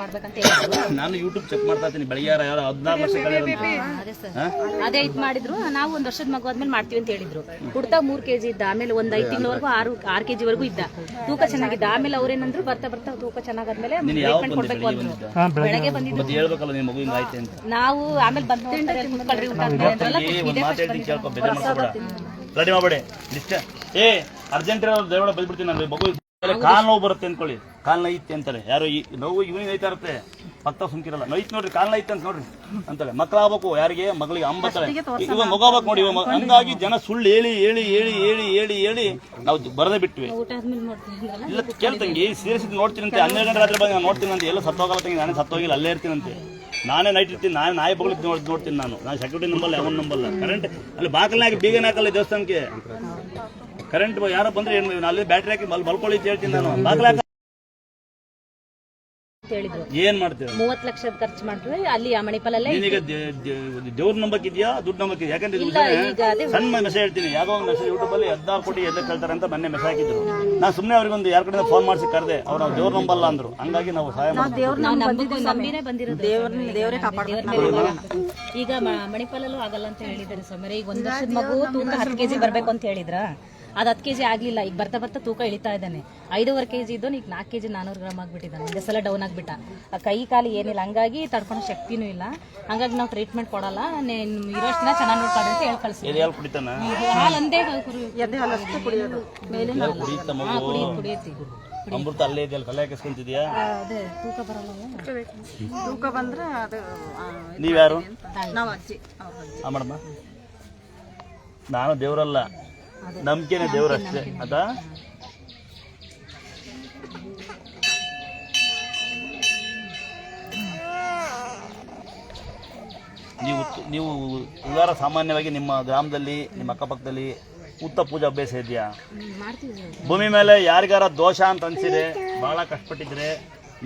ಮಾಡ್ಬೇಕಂತ ನಾನು YouTube check ಮಾಡ್ತಾ ಇದ್ದೀನಿ. ಬೆಳಿಗ್ಗೆ ಯಾರು ಹದಿನಾರು ವರ್ಷ ಅದೇ ಸರ್. ಅದೇ ಇದು ಮಾಡಿದ್ರು. ನಾವು ಒಂದ್ ವರ್ಷದ ಮಗು ಆದ್ಮೇಲೆ ಮಾಡ್ತೀವಿ ಅಂತ ಹೇಳಿದ್ರು. ಹುಡ್ತಾ ಮೂರ್ ಕೆಜಿ ಇದ್ದ. ಆಮೇಲೆ ಒಂದ್ ಐದ್ ತಿಂಗಳವರೆಗೂ ಆರು ಆರ್ ಕೆಜಿ ವರೆಗೂ ಇದ್ದ. ತೂಕ ಚೆನ್ನಾಗಿದ್ದ. ಆಮೇಲೆ ಅವ್ರೇನಂದ್ರು ಬರ್ತಾ ಬರ್ತಾ ತೂಕ ಚೆನ್ನಾಗಾದ್ಮೇಲೆ ಟ್ರೀಟ್ಮೆಂಟ್ ಕೊಡ್ಬೇಕು ಬೆಳಿಗ್ಗೆ ಅಂದ್ರು. ಬೆಳಗ್ಗೆ ಬಂದಿದ್ದು. ಮತ್ತೆ ಹೇಳ್ಬೇಕಲ್ಲ ನಿಮ್ಮ ಮಗು ಹಿಂಗೆ ಅಂತ. ನಾವು ಆಮೇಲೆ ಬಂದು ಕುತ್ಕೊಳ್ರಿ ಊಟ ಆದ್ಮೇಲೆ ಅಂತೆಲ್ಲ ಏ ಒಂದು ಮಾತಾಡ್ತೀನಿ ಕೇಳ್ಕೊ ಬೇರೆ ಮಾಡ್ಕೊಬೇಡ. ರೆಡಿ ಮಾಡಬೇಡಿ ಇಷ್ಟ ಏ ಅರ್ಜೆಂಟ್ ಇರೋ ದೇವಳ ಬೈದ್ಬಿಡ್ತೀನಿ ನಾನು ಮಗು ಕಾಲ್ ನೋವು ಬರುತ್ತೆ ಅನ್ಕೊಳ್ಳಿ ಕಾಲ್ ನೈತೆ ಅಂತಾರೆ. ಯಾರೋ ಈ ನೋವು ಇವನಿಗೆ ನೈತಾ ಇರುತ್ತೆ. ಪಕ್ಕ ಸುಮ್ಕಿರಲ್ಲ. ನೈತ್ ನೋಡ್ರಿ ಕಾಲ್ ನೈತೆ ಅಂತ ನೋಡ್ರಿ. ಅಂತಾರೆ. ಮಕ್ಕಳಾಗಬೇಕು ಯಾರಿಗೆ? ಮಗಳಿಗೆ ಅಂಬತ್ತಾರೆ ಇವಾಗ ಮಗು ಆಗ್ಬೇಕು ನೋಡಿ ಇವಾಗ ಹಂಗಾಗಿ ಜನ ಸುಳ್ಳು ಹೇಳಿ ಹೇಳಿ ಹೇಳಿ ಹೇಳಿ ಹೇಳಿ ಹೇಳಿ ನಾವು ಬರದೇ ಬಿಟ್ವಿ. ಇಲ್ಲ ಕೇಳ್ತಂಗಿ ಸೀರಿಯಸ್ ನೋಡ್ತೀನಂತೆ ಹನ್ನೆರಡು ಗಂಟೆ ರಾತ್ರಿ ಬಂದು ನಾನು ಅಂತ. ಎಲ್ಲ ಸತ್ತೋಗಲ್ಲ ತಂಗಿ. ನಾನೇ ಸತ್ತೋಗಿಲ್ಲ ಅಲ್ಲೇ ಇರ್ತೀನಂತೆ ನಾನೇ ನೈಟ್ ಇರ್ತೀನಿ. ನಾನೇ ನಾಯಿ ಬಗ್ಗೆ ನೋಡಿ ನೋಡ್ತೀನಿ ನಾನು. ನಾನು ಸೆಕ್ಯೂರಿಟಿ ನಂಬಲ್ಲ ಅವನ್ ನಂಬಲ್ಲ. ಕರೆಂಟ್ ಅಲ್ಲಿ ಬಾಕಲ್ನಾಗಿ ಬೀಗ ಹಾಕಲ್ಲ ದೇವಸ್ಥಾನಕ್ಕೆ? ಕರೆಂಟ್ ಯಾರೋ ಬಂದ್ರೆ ಏನು ನಾನು ಅಲ್ಲಿ ಬ್ಯಾಟ್ರಿ ಹಾಕಿ ಮಲ್ ಮಲ್ಕೊಳ್ಳಿ ಅಂತ ಹೇಳ್ತೀನಿ ನಾನು. ಬಾಕಲ್ ಅಂತ ಹೇಳಿದ್ರು ಏನ್ ಮಾಡ್ತೀರ? ಮೂವತ್ ಲಕ್ಷದ ಖರ್ಚು ಮಾಡಿದ್ರೆ ಅಲ್ಲಿ ಆ ಮಣಿಪಾಲಲ್ಲೇ ನೀನೀಗ ದೇವ್ರ ಇದೆಯಾ? ದುಡ್ಡು ನಂಬಕ್ಕಿದ್ಯಾ ಯಾಕಂದ್ರೆ ಇದು ಇಲ್ಲ ಈಗ ಅದೇ ಸಣ್ಣ ಮೆಸೇಜ್ ಹೇಳ್ತೀನಿ. ಯಾವ್ದೋ ಒಂದು ಮೆಸೇಜ್ ಯೂಟ್ಯೂಬ್ ಅಲ್ಲಿ ಹದಿನಾರು ಕೋಟಿ ಎಲ್ಲ ಕೇಳ್ತಾರೆ ಅಂತ ಮೊನ್ನೆ ಮೆಸೇಜ್ ಹಾಕಿದ್ರು. ನಾ ಸುಮ್ಮನೆ ಅವ್ರಿಗೊಂದು ಯಾರ ಕಡೆ ಫೋನ್ ಮಾಡಿಸಿ ಕರೆದೆ. ಅವ್ರು ನಾವು ದೇವ್ರ ನಂಬಲ್ಲ ಅಂದ್ರು. ಹಂಗಾಗಿ ನಾವು ಸಹಾಯ ಮಾಡ್ತೀವಿ. ನಾವು ನಂಬಿದ್ದು ನಂಬಿನೇ ಬಂದಿರೋದು ದೇವರೇ ಈಗ ಮ- ಮಣಿಪಾಲಲ್ಲೂ ಆಗಲ್ಲ ಅಂತ ಹೇಳಿದ್ದಾರೆ ಸಮರೆ ಈಗ ಒಂದ್ ವರ್ಷದ ಮಗು ತೂಕ ಹತ್ತು ಕೆಜಿ ಬರ್ಬೇಕು ಅಂತ ಹೇಳಿದ್ರ? ಅದ್ ಹತ್ತು ಕೆಜಿ ಆಗ್ಲಿಲ್ಲ. ಈಗ ಬರ್ತಾ ಬರ್ತಾ ತೂಕ ಇಳಿತಾ ಇದ್ದಾನೆ. ಐದೂವರೆ ಕೆಜಿ ಇದ್ದು ಈಗ ನಾಲ್ಕು ಕೆಜಿ ನಾನೂರು ಗ್ರಾಮ್ ಆಗ್ಬಿಟ್ಟಿದ್ದಾನೆ. ಒಂದೇ ಸಲ ಡೌನ್ ಆಗ್ಬಿಟ್ಟ. ಆ ಕೈ ಕಾಲು ಏನಿಲ್ಲ. ಹಂಗಾಗಿ ತಡ್ಕೊಳೋ ಶಕ್ತಿನೂ ಇಲ್ಲ. ಹಂಗಾಗಿ ನಾವು ಟ್ರೀಟ್ಮೆಂಟ್ ಕೊಡಲ್ಲ. ನೀನು ಇರೋಷ್ಟು ದಿನ ಚೆನ್ನಾಗಿ ನೋಡ್ಕೊಳ್ಳಿ ಅಂತ ಹೇಳಿ ಕಳಿಸಿ ಎದೆ ಹಾಲು ಕುಡಿತಾನ? ಹಾಲು ಒಂದೇ ಕುರು- ಕುಡಿಯೋದು. ಮೇಲಿನ ಎಲ್ಲ ಕುಡಿಯುತ್ತ ಅಮೃತ ಅಲ್ಲೇ ಇದೆಯಲ್ಲ? ಕಲೆ ಹಾಕಿಸ್ಕೊಂತಿದ್ಯಾ ಅದೇ ತೂಕ ಬರಲ್ಲ ತೂಕ ಬಂದ್ರೆ ಅದು ನೀವ್ಯಾರು? ನಾವು ಅಜ್ಜಿ ನಾನು ದೇವರಲ್ಲ. ನಂಬಿಕೆನೆ ದೇವರಷ್ಟೇ ಅದ? ನೀವು ನೀವು ಉದಾರ ಸಾಮಾನ್ಯವಾಗಿ ನಿಮ್ಮ ಗ್ರಾಮದಲ್ಲಿ ನಿಮ್ಮ ಅಕ್ಕಪಕ್ಕದಲ್ಲಿ ಉತ್ತ ಪೂಜಾ ಅಭ್ಯಾಸ ಇದೆಯಾ? ಭೂಮಿ ಮೇಲೆ ಯಾರಿಗಾರ ದೋಷ ಅಂತ ಅನ್ಸಿದೆ ಬಹಳ ಕಷ್ಟಪಟ್ಟಿದ್ರೆ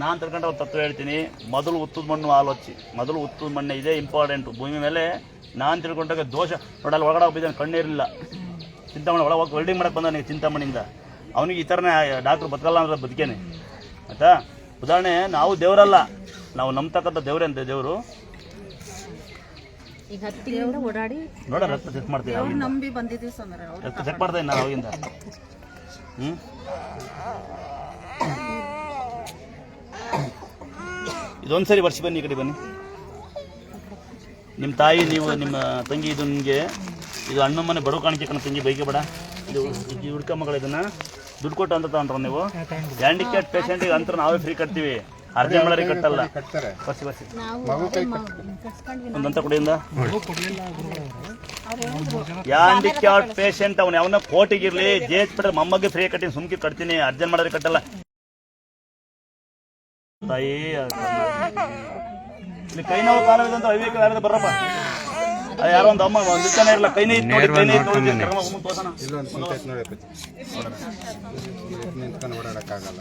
ನಾನು ತಿಳ್ಕೊಂಡ್ರೆ ಒಂದು ತತ್ವ ಹೇಳ್ತೀನಿ. ಮೊದಲು ಉತ್ತದ ಮಣ್ಣು ಆಲೋಚಿ. ಮೊದಲು ಉತ್ತದ ಮಣ್ಣು ಇದೆ ಇಂಪಾರ್ಟೆಂಟು ಭೂಮಿ ಮೇಲೆ ನಾನು ತಿಳ್ಕೊಂಡಾಗ ದೋಷ ನೋಡಲ್ಲಿ ಒಳಗಡೆ ಹೋಗಿದ್ದಾನೆ ಕಣ್ಣೀರಿಲ್ಲ ಚಿಂತಾಮಣಿ ಒಳಗೆ ಹೋಗಿ ವೆಲ್ಡಿಂಗ್ ಮಾಡಕ್ಕೆ ಬಂದಾನೆ ಚಿಂತಾಮಣಿಯಿಂದ. ಅವನಿಗೆ ಈ ಥರನೇ ಡಾಕ್ಟ್ರು ಬದುಕಲ್ಲ ಅಂದ್ರೆ ಬದುಕೇನೆ. ಆಯಿತಾ? ಉದಾಹರಣೆ ನಾವು ದೇವರಲ್ಲ. ನಾವು ನಂಬ್ತಕ್ಕಂಥ ದೇವರೇ ಅಂತ ದೇವರು. ನೋಡ ರಕ್ತ ಚೆಕ್ ಮಾಡ್ತೀವಿ ರಕ್ತ ಚೆಕ್ ಮಾಡ್ತಾ ನಾವು ಅವಾಗಿಂದ. ಹ್ಞೂ ಇದೊಂದು ಸರಿ ವರ್ಷ ಬನ್ನಿ ಈ ಕಡೆ ಬನ್ನಿ. ನಿಮ್ಮ ತಾಯಿ ನೀವು ನಿಮ್ಮ ತಂಗಿ ಇದು ನಿಮಗೆ ಇದು ಅಣ್ಣ ಮನೆ ಬಡವ ಕಾಣಿಕೆ ಕಣ ತಂಗಿ ಬೈಕೆ ಬೇಡ. ಇದು ಇದು ಹುಡ್ಕ ಮಗಳು ಇದನ್ನ ದುಡ್ಡು ಕೊಟ್ಟು ಅಂತ ತಗೊಂಡ್ರ ನೀವು. ಹ್ಯಾಂಡಿಕ್ಯಾಪ್ ಪೇಷಂಟಿಗೆ ಅಂತ ನಾವೇ ಫ್ರೀ ಕಟ್ತೀವಿ. ಅರ್ಜಿ ಮಾಡರಿ ಕಟ್ಟಲ್ಲ. ಬರ್ಸಿ ಬರ್ಸಿ ಒಂದಂತ ಕುಡಿಯಿಂದ ಹ್ಯಾಂಡಿಕ್ಯಾಪ್ ಪೇಷಂಟ್ ಅವನು ಯಾವನ ಕೋಟಿಗಿರ್ಲಿ ಇರ್ಲಿ ಎಚ್ ಬಿಟ್ರೆ ಮೊಮ್ಮಗೆ ಫ್ರೀ ಕಟ್ಟಿನ ಸುಮ್ಕಿ ಕಟ್ತೀನಿ ಅರ್ಜೆಂಟ್ ಮಾಡಿದ್ರೆ ಕಟ್ಟಲ್ಲ. ತಾಯಿ ಇಲ್ಲಿ ಕೈ ನೋವು ಕಾಲ ಅಂತ ಅವಿವೇಕ ಆ, ಯಾರೋ ಒಂದು ಅಮ್ಮ ಒಂದು ಜನ ಇರಲ್ಲ ಕೈನೇ ಇತ್ತು ನೋಡಿ ಕೈನೇ ಇತ್ತು ನೋಡಿ ಕರ್ಮ ತೋರ್ಸೋಣ. ನಿಂತ್ಕೊಂಡು ಓಡಾಡಕ್ಕಾಗಲ್ಲ.